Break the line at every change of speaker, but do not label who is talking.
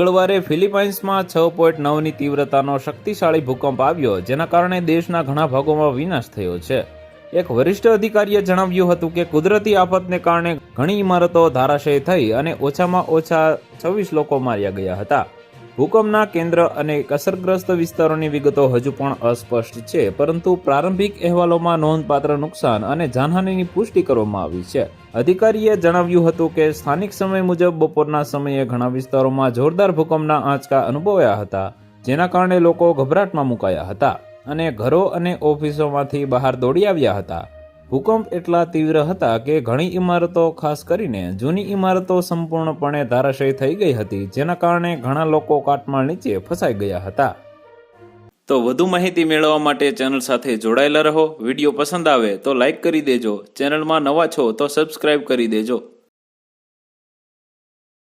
મંગળવારે ફિલિપાઇન્સમાં છ પોઈન્ટ નવની તીવ્રતાનો શક્તિશાળી ભૂકંપ આવ્યો, જેના કારણે દેશના ઘણા ભાગોમાં વિનાશ થયો છે. એક વરિષ્ઠ અધિકારીએ જણાવ્યું હતું કે, કુદરતી આફતને કારણે ઘણી ઇમારતો ધારાશય થઈ અને ઓછામાં ઓછા છવ્વીસ લોકો માર્યા ગયા હતા. ભૂકંપના કેન્દ્ર અને અસરગ્રસ્ત વિસ્તારોની વિગતો હજુ પણ અસ્પષ્ટ છે, પરંતુ પ્રારંભિક અહેવાલોમાં નોંધપાત્ર નુકસાન અને જાનહાનિની પુષ્ટિ કરવામાં આવી છે. અધિકારીએ જણાવ્યું હતું કે, સ્થાનિક સમય મુજબ બપોરના સમયે ઘણા વિસ્તારોમાં જોરદાર ભૂકંપના આંચકા અનુભવાયા હતા, જેના કારણે લોકો ગભરાટમાં મુકાયા હતા અને ઘરો અને ઓફિસોમાંથી બહાર દોડી આવ્યા હતા. ભૂકંપ એટલા તીવ્ર હતા કે ઘણી ઇમારતો, ખાસ કરીને જૂની ઇમારતો સંપૂર્ણપણે ધરાશયી થઈ ગઈ હતી, જેના કારણે ઘણા લોકો કાટમાળ નીચે ફસાઈ ગયા હતા. તો વધુ માહિતી મેળવવા માટે ચેનલ સાથે જોડાયેલા રહો. વીડિયો પસંદ આવે તો લાઈક કરી દેજો. ચેનલમાં નવા છો તો સબસ્ક્રાઇબ કરી દેજો.